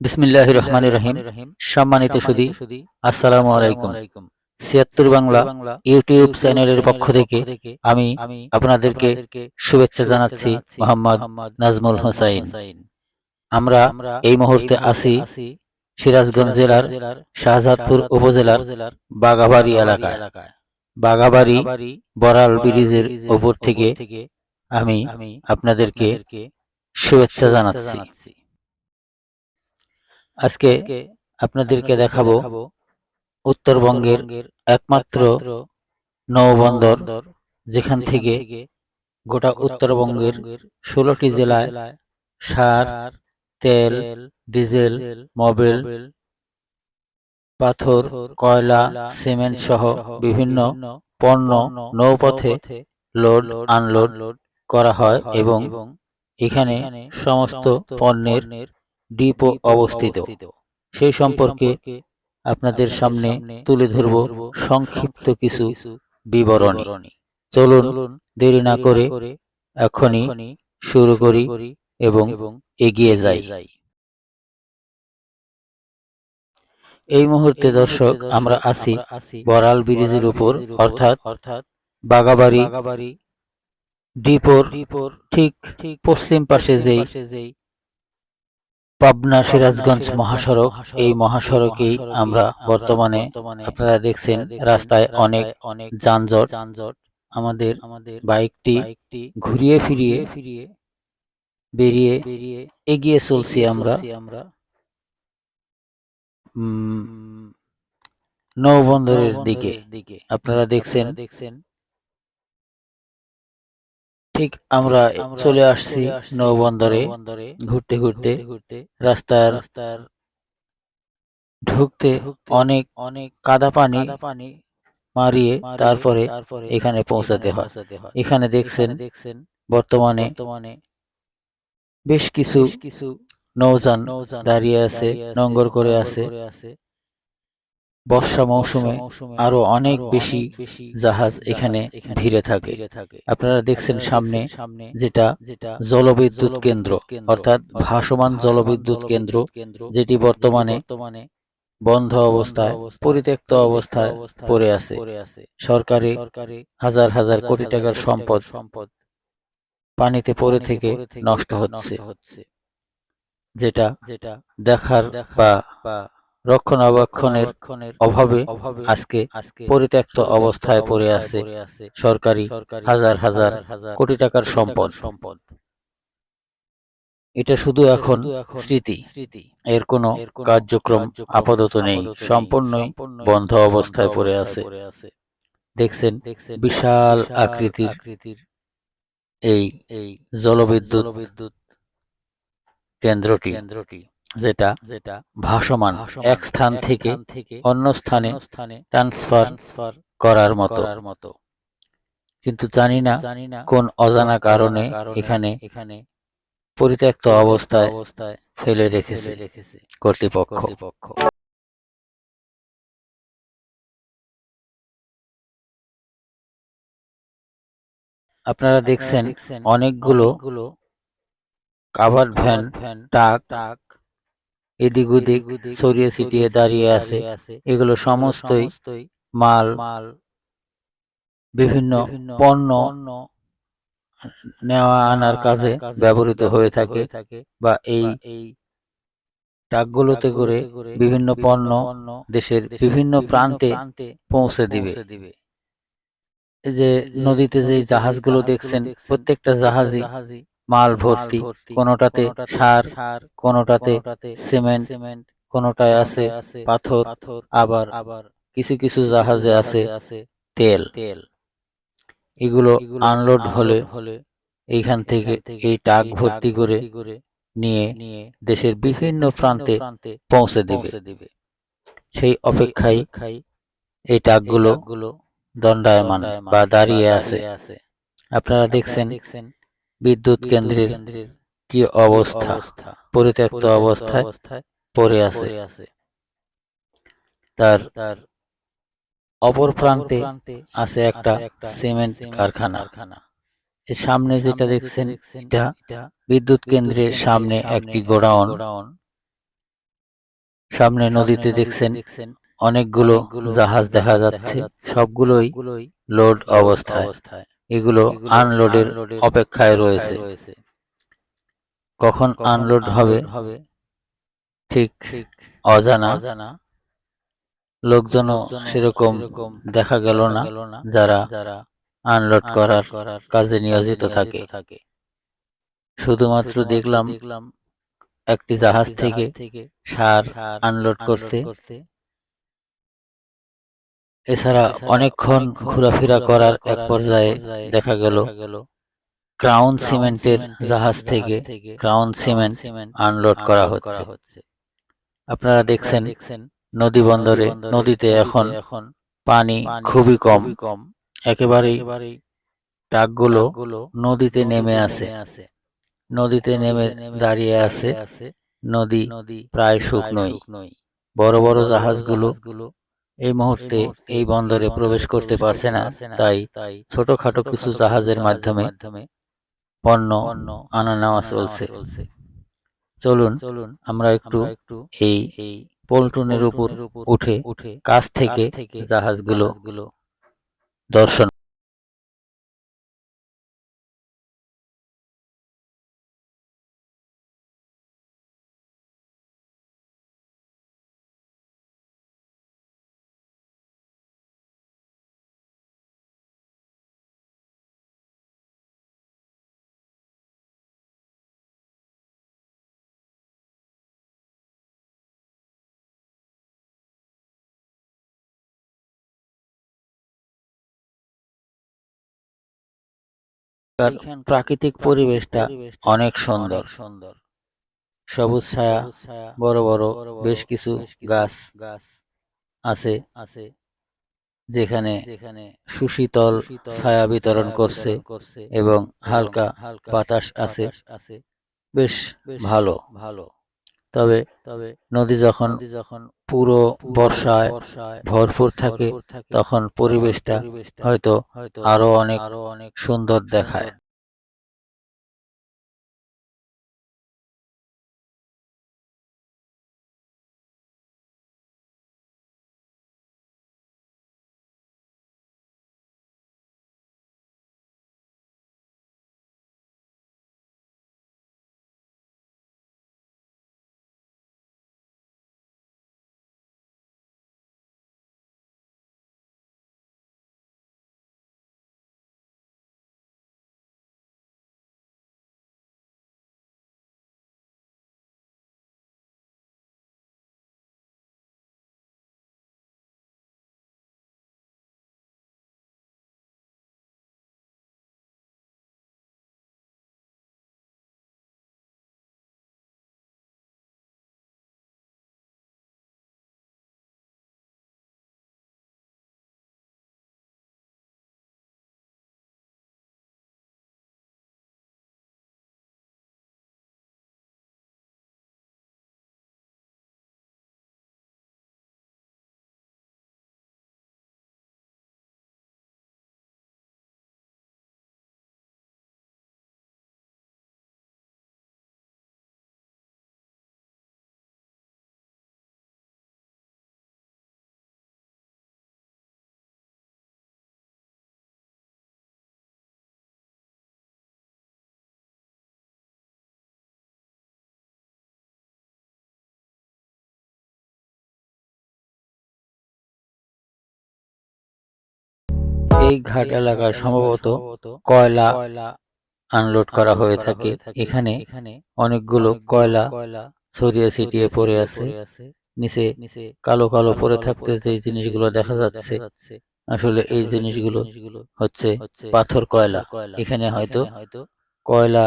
বিসমিল্লাহ রহমান রহিম। সম্মানিত সুদী আসসালামু আলাইকুম। ছিয়াত্তর বাংলা ইউটিউব চ্যানেলের পক্ষ থেকে আমি আপনাদেরকে শুভেচ্ছা জানাচ্ছি মোহাম্মদ নাজমুল হোসাইন। আমরা এই মুহূর্তে আছি সিরাজগঞ্জ জেলার শাহজাদপুর উপজেলার বাগাবাড়ি এলাকায়। বাগাবাড়ি বরাল ব্রিজের ওপর থেকে আমি আপনাদেরকে শুভেচ্ছা জানাচ্ছি। আজকে আপনাদেরকে দেখাবো উত্তরবঙ্গের একমাত্র নৌবন্দর, যেখান থেকে গোটা উত্তরবঙ্গের ষোলোটি জেলায় সার, তেল, ডিজেল, মোবিল, পাথর, কয়লা, সিমেন্ট সহ বিভিন্ন পণ্য নৌপথে লোড, আনলোড করা হয় এবং এখানে সমস্ত পণ্যের ডিপো অবস্থিত। সেই সম্পর্কে আপনাদের সামনে তুলে ধরব সংক্ষিপ্ত কিছু বিবরণী। চলুন দেরি না করে এখনই শুরু করি এবং এগিয়ে যাই। এই মুহূর্তে দর্শক আমরা আছি বরাল ব্রিজের উপর অর্থাৎ অর্থাৎ বাগাবাড়ি ডিপোর ঠিক পশ্চিম পাশে যেই পাবনা সিরাজগঞ্জ মহাসড়ক। এই মহাসড়কেই আমরা বর্তমানে আপনারা দেখছেন রাস্তায় অনেক অনেক যানজট। যানজট। আমাদের আমাদের বাইকটি ঘুরিয়ে ফিরিয়ে ফিরিয়ে বেরিয়ে বেরিয়ে এগিয়ে চলছি আমরা। আমরা। নৌবন্দরের দিকে। দিকে। আপনারা দেখছেন দেখছেন ঠিক আমরা চলে আসছি নৌবন্দরে, ঘুরতে ঘুরতে ঘুরতে রাস্তার রাস্তার ঢুকতে অনেক অনেক কাদা পানি পানি মারিয়ে তারপরে এখানে পৌঁছাতে হয়। এখানে দেখছেন দেখছেন বর্তমানে বেশ কিছু কিছু নৌযান দাঁড়িয়ে আছে, নঙ্গর করে আছে। বর্ষা মৌসুমে আরও অনেক বেশি জাহাজ এখানে ভিড়ে থাকে। আপনারা দেখছেন সামনে যেটা যেটা জলবিদ্যুৎ কেন্দ্র অর্থাৎ ভাসমান জলবিদ্যুৎ কেন্দ্র যেটি বর্তমানে বন্ধ অবস্থায় পরিত্যক্ত অবস্থায় পড়ে আছে। সরকারি হাজার হাজার কোটি টাকার সম্পদ সম্পদ পানিতে পড়ে থেকে নষ্ট হচ্ছে। যেটা যেটা দেখার বা রক্ষণাবেক্ষণের অভাবে আজকে পরিত্যক্ত অবস্থায় পড়ে আছে সরকারি হাজার হাজার কোটি টাকার সম্পদ। সম্পদ। এটা শুধু এখন স্মৃতি। এর কোনো কার্যক্রম আপাতত নেই। সম্পূর্ণই বন্ধ অবস্থায় পড়ে আছে। দেখছেন বিশাল আকৃতির এই এই জলবিদ্যুৎ বিদ্যুৎ কেন্দ্রটি। কেন্দ্রটি। যেটা যেটা ভাসমান এক স্থান থেকে অন্য স্থানে ট্রান্সফার করার মতো। কিন্তু জানি না কোন অজানা কারণে এখানে এখানে পরিত্যক্ত অবস্থায় অবস্থায় ফেলে রেখেছে রেখেছে কর্তৃপক্ষ। আপনারা দেখছেন অনেকগুলো কাভার ভ্যান ভ্যান টাক টাক এদিক ওদিক ছড়িয়ে ছিটিয়ে দাঁড়িয়ে আছে। এগুলো সমস্তই মাল মাল বিভিন্ন পণ্য নেওয়া আনার কাজে ব্যবহৃত হয়ে থাকে বা এই ট্রাকগুলোতে করে বিভিন্ন পণ্য দেশের বিভিন্ন প্রান্তে পৌঁছে দিবে। যে নদীতে যে জাহাজগুলো দেখছেন, প্রত্যেকটা জাহাজই মাল ভর্তি কোনোটাতে সার কোনোটাতে সিমেন্ট সিমেন্ট কোনোটায় আছে পাথর পাথর আবার আবার কিছু কিছু জাহাজে আছে তেল। তেল। এগুলো আনলোড হলে হলে এইখান থেকে এই টাক ভর্তি করে নিয়ে নিয়ে দেশের বিভিন্ন প্রান্তে পৌঁছে দিবে। সেই অপেক্ষায় খাই এই টাকগুলো দণ্ডায়মান বা দাঁড়িয়ে আছে। আপনারা দেখছেন দেখছেন বিদ্যুৎ কেন্দ্রের কি অবস্থা? পরিত্যক্ত অবস্থায় পড়ে আছে। তার তার অপর প্রান্তে আছে একটা সিমেন্ট কারখানা। এর সামনে যেটা দেখছেন এটা বিদ্যুৎ কেন্দ্রের সামনে একটি গোডাউন। সামনে নদীতে দেখছেন অনেকগুলো জাহাজ দেখা যাচ্ছে। সবগুলোই লোড অবস্থায়। এগুলো আনলোডের অপেক্ষায় রয়েছে। কখন আনলোড হবে? ঠিক অজানা। লোকজনও সেরকম দেখা গেল না যারা আনলোড করার কাজে নিয়োজিত থাকে। শুধুমাত্র দেখলাম একটি জাহাজ থেকে সার আনলোড করতে এছাড়া অনেকক্ষণ ঘোরাফেরা করার এক পর্যায়ে দেখা গেল ক্রাউন সিমেন্টের জাহাজ থেকে ক্রাউন সিমেন্ট আনলোড করা হচ্ছে। আপনারা দেখছেন নদী বন্দরে নদীতে এখন পানি খুবই কম। একেবারেই ট্রাকগুলো নদীতে নেমে আছে নদীতে নেমে দাঁড়িয়ে আছে নদী প্রায় শুকনোই। বড় বড় জাহাজগুলো এই মুহূর্তে এই বন্দরে প্রবেশ করতে পারছে না। তাই ছোটখাটো কিছু জাহাজের মাধ্যমে পণ্য আনা নেওয়া চলছে। চলুন চলুন আমরা একটু একটু এই পল্টনের উপর উঠে কাছ থেকে জাহাজগুলো দর্শন প্রাকৃতিক পরিবেশটা অনেক সুন্দর। সুন্দর। সবুজ ছায়া বড় বড় বেশ কিছু গাছ গাছ আছে আছে যেখানে যেখানে সুশীতল ছায়া বিতরণ করছে এবং হালকা হালকা বাতাস আছে। আছে। বেশ ভালো। ভালো। তবে তবে নদী যখন যখন পুরো বর্ষায় ভরপুর থাকে তখন পরিবেশটা হয়তো হয়তো আরও অনেক আরও অনেক সুন্দর দেখায়। এই ঘাট এলাকায় সম্ভবত কয়লা আনলোড করা হয়ে থাকে। এখানে অনেকগুলো কয়লা ছড়িয়ে ছিটিয়ে পড়ে আছে। নিচে কালো কালো পরে থাকতে যে জিনিসগুলো দেখা যাচ্ছে, আসলে এই জিনিসগুলো হচ্ছে পাথর কয়লা। এখানে হয়তো কয়লা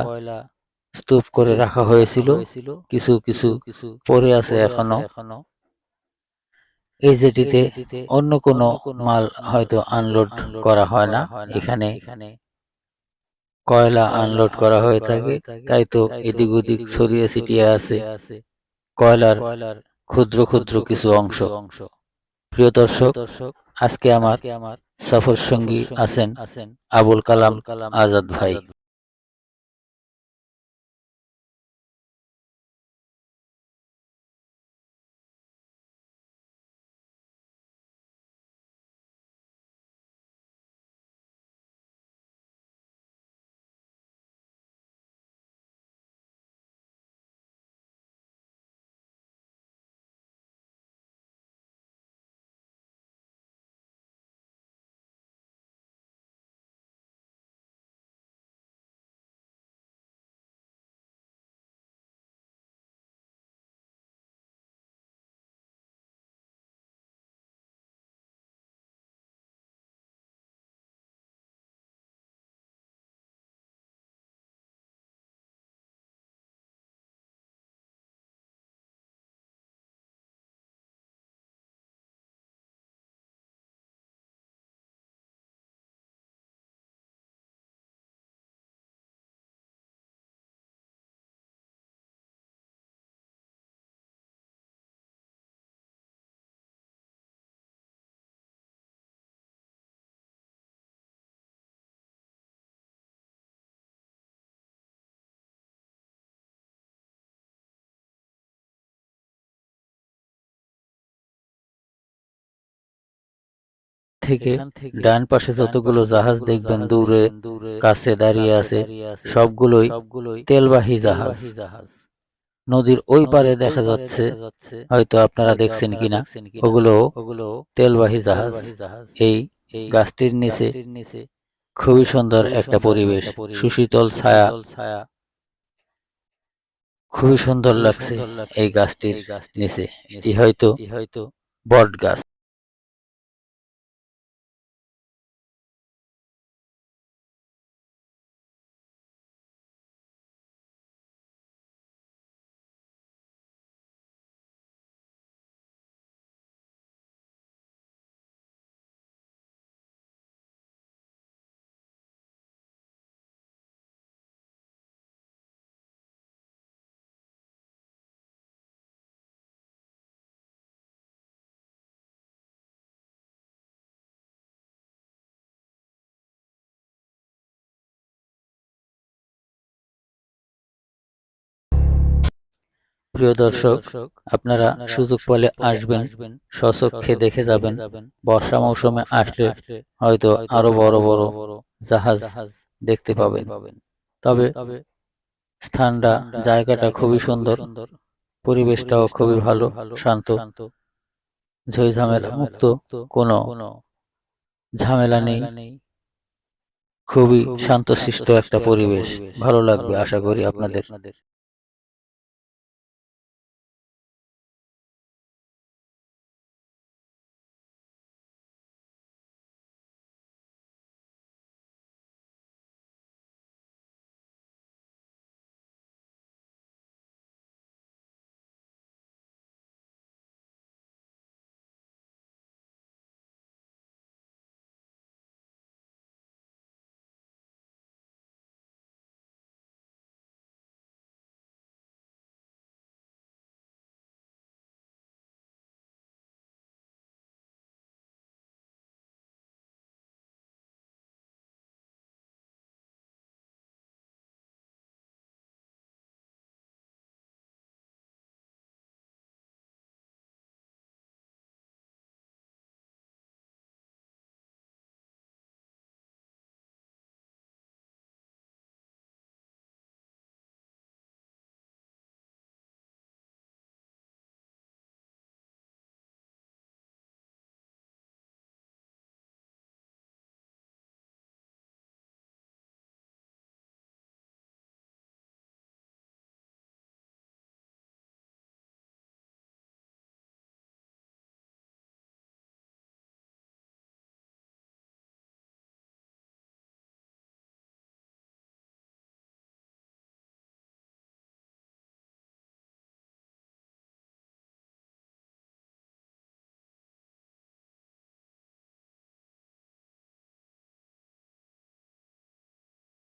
স্তূপ করে রাখা হয়েছিল। কিছু কিছু পরে আছে এখনও। এই জেটিতে অন্য কোনো মাল হয়তো আনলোড করা হয় না। এখানে কয়লা আনলোড করা হয়ে থাকে। তাই তো এদিক ওদিক ছড়িয়ে ছিটিয়ে আছে। কয়লার কয়লার ক্ষুদ্র ক্ষুদ্র কিছু অংশ। অংশ। প্রিয় দর্শক দর্শক আজকে আমার সফর সঙ্গী আছেন আছেন আবুল কালাম কালাম আজাদ ভাই। থেকে ডান পাশে যতগুলো জাহাজ দেখবেন দূরে কাছে দাঁড়িয়ে আছে সবগুলোই তেলবাহী জাহাজ। নদীর ওই পারে দেখা যাচ্ছে হয়তো আপনারা দেখছেন কিনা ওগুলো ওগুলো তেলবাহী জাহাজ। এই গাছটির নিচে খুবই সুন্দর একটা পরিবেশ সুশীতল ছায়া। খুবই সুন্দর লাগছে এই গাছটির নিচে। এটি হয়তো হয়তো বট গাছ প্রিয় দর্শক আপনারা সুযোগ পেলে আসবেন স্বচক্ষে দেখে যাবেন। বর্ষা মৌসুমে আসলে হয়তো আরও বড় বড় জাহাজ দেখতে পাবেন। তবে স্থানটা জায়গাটা খুবই সুন্দর পরিবেশটাও খুবই ভালো শান্ত। ঝই ঝামেলা মুক্ত কোনো ঝামেলা নেই। খুবই শান্তশিষ্ট একটা পরিবেশ। ভালো লাগবে আশা করি আপনাদের।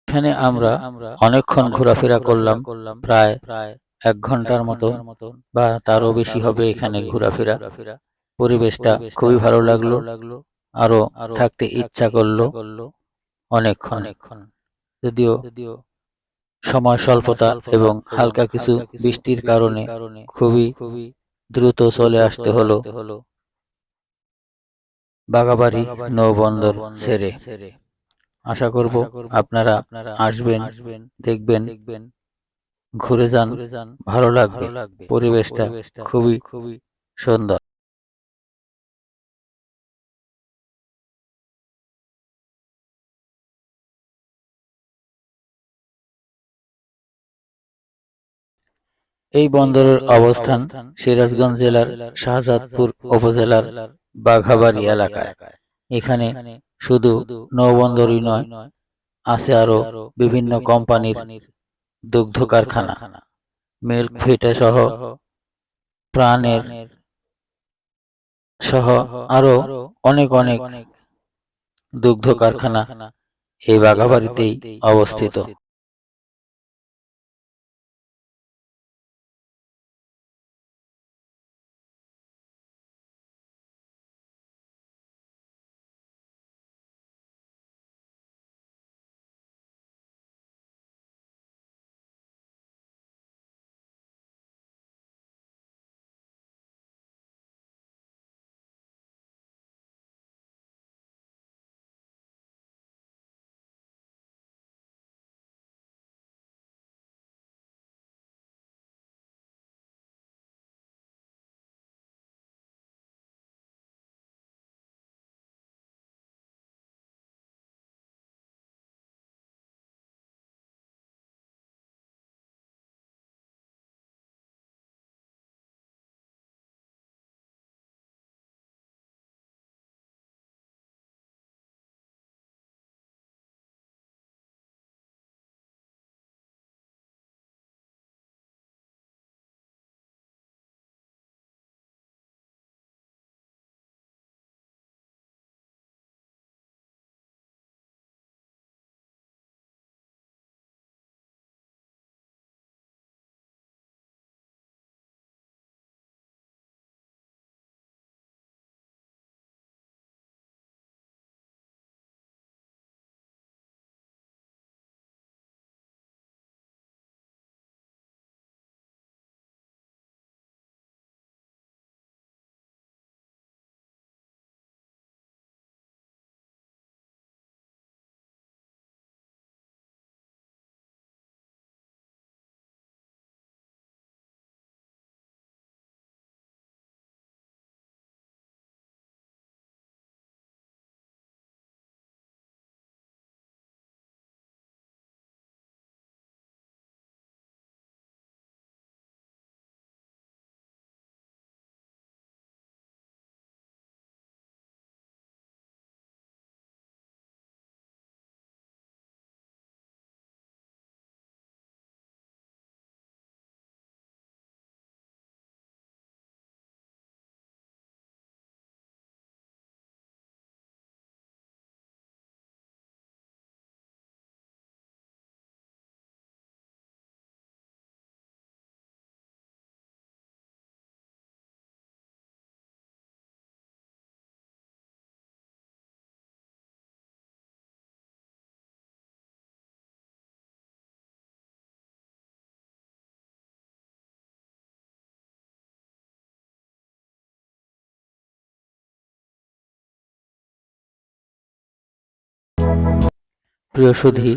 এখানে আমরা অনেকক্ষণ ঘোরাফেরা করলাম প্রায় প্রায় এক ঘণ্টার মতো বা তারও বেশি হবে এখানে ঘোরাফেরা। পরিবেশটা খুবই ভালো লাগল লাগল। আরও থাকতে ইচ্ছা করল অনেকক্ষণ। অনেকক্ষণ। যদিও যদিও সময় স্বল্পতা এবং হালকা কিছু বৃষ্টির কারণে খুবই খুবই দ্রুত চলে আসতে হলো। বাগাবাড়ি নৌবন্দর ছেড়ে আশা করব আপনারা আপনারা আসবেন আসবেন দেখবেন দেখবেন ঘুরে যান ভালো লাগবে পরিবেশটা খুবই খুবই সুন্দর। এই বন্দরের অবস্থান সিরাজগঞ্জ জেলার শাহজাদপুর উপজেলার বাঘাবাড়ি এলাকায়। এখানে শুধু নৌবন্দরই নয় আছে আরও বিভিন্ন কোম্পানির দুগ্ধ কারখানা মিল্ক ফিটা সহ প্রাণের সহ আরও অনেক অনেক দুগ্ধ কারখানা এই বাঘাবাড়িতেই অবস্থিত। প্রিয় সুধী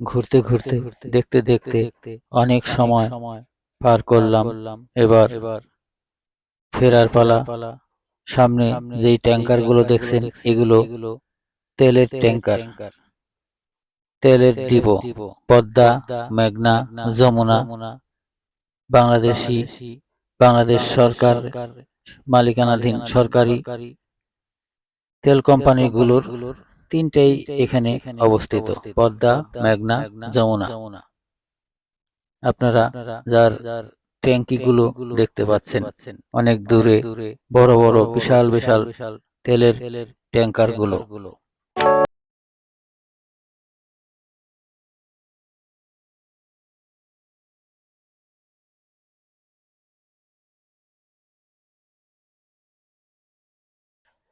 ঘুরতে ঘুরতে দেখতে দেখতে অনেক সময় পার করলাম। এবার ফেরার পালা। সামনে যেই ট্যাঙ্কারগুলো দেখছেন এগুলো তেলের ট্যাঙ্কার। তেলের ডিপো পদ্মা মেঘনা যমুনা বাংলাদেশি বাংলাদেশ সরকার মালিকানাধীন সরকারি তেল কোম্পানিগুলোর তিনটেই এখানে অবস্থিত। পদ্মা মেঘনা যমুনা। আপনারা যার ট্যাঙ্কি গুলো দেখতে পাচ্ছেন অনেক দূরে বড় বড় বিশাল বিশাল তেলের ট্যাঙ্কার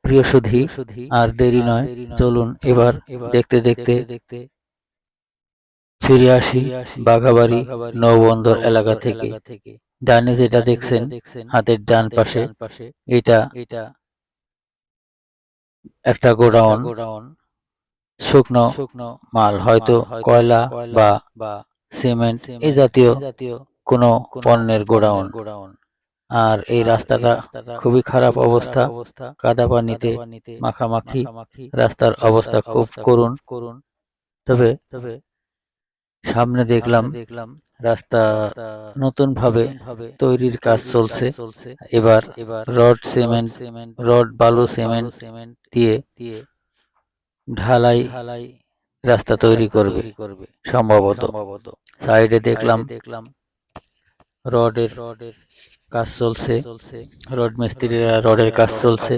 প্রিয় সুধী, আর দেরি নয়, চলুন এবার দেখতে দেখতে দেখতে ফিরে আসি বাঘাবাড়ি নৌবন্দর এলাকা থেকে। ডানে যেটা দেখছেন, হাতের ডান পাশে, এটা এটা একটা গোডাউন গোডাউন শুকনো শুকনো মাল, হয়তো কয়লা বা সিমেন্ট এই জাতীয় কোনো পণ্যের গোডাউন গোডাউন। আর এই রাস্তাটা খুবই খারাপ অবস্থা। কাদা পানিতে মাখামাখি রাস্তার অবস্থা খুব করুণ। করুণ। তবে তবে সামনে দেখলাম দেখলাম রাস্তা নতুন ভাবে তৈরির কাজ চলছে। এবার এবার রড সিমেন্ট সিমেন্ট রড বালু সিমেন্ট সিমেন্ট দিয়ে দিয়ে ঢালাই ঢালাই রাস্তা তৈরি করবে করবে। সম্ভবত। সম্ভবত। সাইডে দেখলাম দেখলাম রডের রডের কাজ চলছে রড মিস্ত্রিরা রডের কাজ চলছে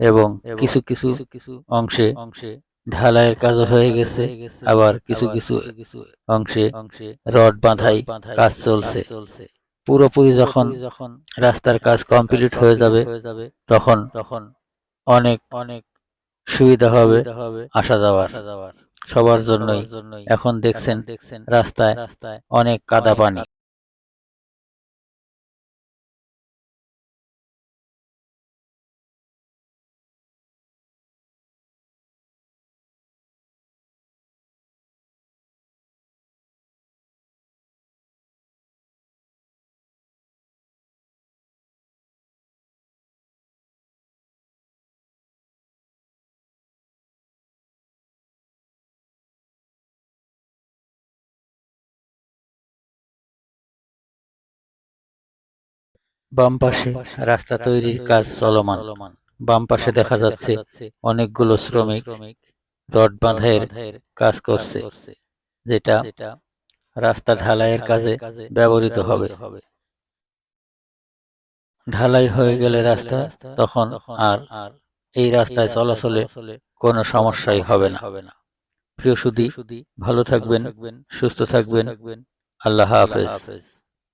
এবং কিছু কিছু কিছু অংশে অংশে ঢালাইয়ের কাজ হয়ে গেছে আবার কিছু কিছু কিছু অংশে অংশে রড বাঁধাই কাজ চলছে। পুরোপুরি যখন যখন রাস্তার কাজ কমপ্লিট হয়ে যাবে তখন তখন অনেক অনেক সুবিধা হবে আসা যাওয়ার। সবার জন্যই। এখন দেখছেন দেখছেন রাস্তায় রাস্তায় অনেক কাদা পানি। বাম পাশে রাস্তা তৈরির কাজ চলমান। বাম পাশে দেখা যাচ্ছে অনেকগুলো শ্রমিক রড বাঁধাইয়ের কাজ করছে যেটা রাস্তা ঢালাইয়ের কাজে ব্যবহৃত হবে। ঢালাই হয়ে গেলে রাস্তা তখন আর এই রাস্তায় চলাচলে কোনো সমস্যাই হবে না। প্রিয় সুদী ভালো থাকবেন সুস্থ থাকবেন। আল্লাহ হাফেজ।